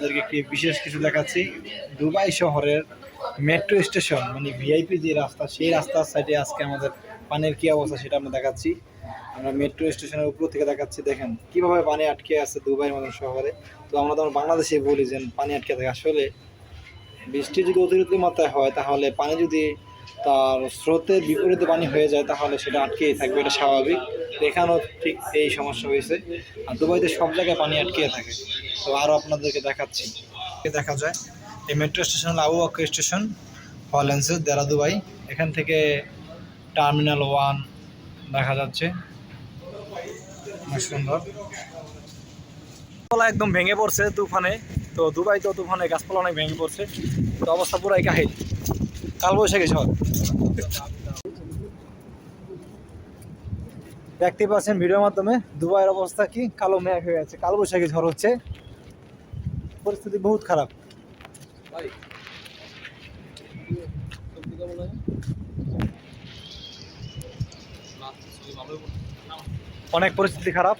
আপনাদেরকে একটি বিশেষ কিছু দেখাচ্ছি? দুবাই শহরের মেট্রো স্টেশন মানে ভিআইপি যে রাস্তা, সেই রাস্তার সাইডে আজকে আমাদের পানির কী অবস্থা সেটা আমরা দেখাচ্ছি। আমরা মেট্রো স্টেশনের উপর থেকে দেখাচ্ছি, দেখেন কীভাবে পানি আটকে আছে দুবাইয়ের মতন শহরে। তো আমরা তো বাংলাদেশে বলি যে পানি আটকে থাকে। আসলে বৃষ্টি যদি অতিরিক্ত মাত্রায় হয়, তাহলে পানি যদি তার স্রোতের বিপরীতে পানি হয়ে যায়, তাহলে সেটা আটকেই থাকবে, এটা স্বাভাবিক। এখানেও ঠিক এই সমস্যা হয়েছে। আর দুবাইতে সব জায়গায় পানি আটকে থাকে। তো আরও আপনাদেরকে দেখাচ্ছি। দেখা যায়, এই metro station Abu Baker station হল্যান্সের Deira Dubai এখান থেকে টার্মিনাল ওয়ান দেখা যাচ্ছে। অনেক সুন্দর। গাছপালা একদম ভেঙে পড়ছে তুফানে। তো দুবাই তো তুফানে, গাছপালা অনেক ভেঙে পড়ছে। তো অবস্থা পুরাই কাহিল। কাল বৈশাখী ঝড় দেখতে পাচ্ছেন ভিডিওর মাধ্যমে, দুবাইয়ের অবস্থা কি? কালো মেঘ হয়ে আছে। কাল বৈশাখী ঝড় হচ্ছে। পরিস্থিতি বহুত খারাপ। অনেক পরিস্থিতি খারাপ।